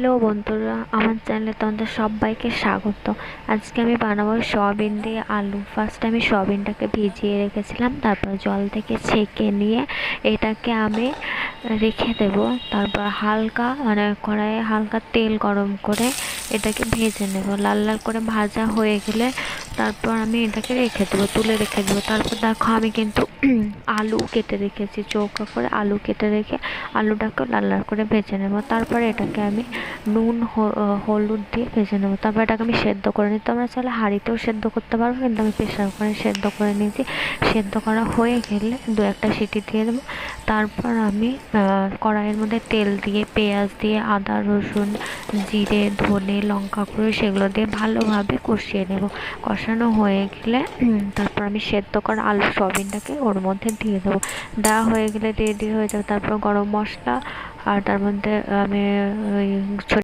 Hello বন্ধুরা, আমার চ্যানেলে তোমাদের সবাইকে স্বাগত। আজকে আমি বানাবো সয়াবিন দিয়ে আলু। ফার্স্ট আমি সয়াবিনটাকে ভিজিয়ে রেখেছিলাম, তারপর জল থেকে ছেঁকে নিয়ে এটাকে আমি রেখে দেব। তারপর হালকা মানে কড়াইয়ে হালকা তেল গরম করে এটাকে ভেজে নেব। লাল লাল করে ভাজা হয়ে গেলে তারপর আমি এটাকে রেখে দেবো, তুলে রেখে দেবো। তারপর দেখো আমি কিন্তু আলু কেটে রেখেছি, চৌকা করে আলু কেটে রেখে আলুটাকে লাল লাল করে ভেজে নেব। তারপরে এটাকে আমি নুন হলুদ দিয়ে ভেজে নেব। তারপর এটাকে আমি সেদ্ধ করে নিই। তোমরা চাইলে হাঁড়িতেও সেদ্ধ করতে পারব কিন্তু আমি প্রেশার কুকারে সেদ্ধ করে নিয়েছি। সেদ্ধ করা হয়ে গেলে দু একটা সিটি দিয়ে দেবো। তারপর আমি কড়াইয়ের মধ্যে তেল দিয়ে, পেঁয়াজ দিয়ে, আদা, রসুন, জিরে, ধনে, লঙ্কা করে সেগুলো দিয়ে ভালোভাবে কষিয়ে নেব। কষানো হয়ে গেলে তারপর আমি সেদ্ধ করা আলু সয়াবিনটাকে ওর মধ্যে দিয়ে দেবো। দেওয়া হয়ে গেলে রেডি হয়ে যাবে, তারপর গরম মশলা আর তার মধ্যে আমি ওই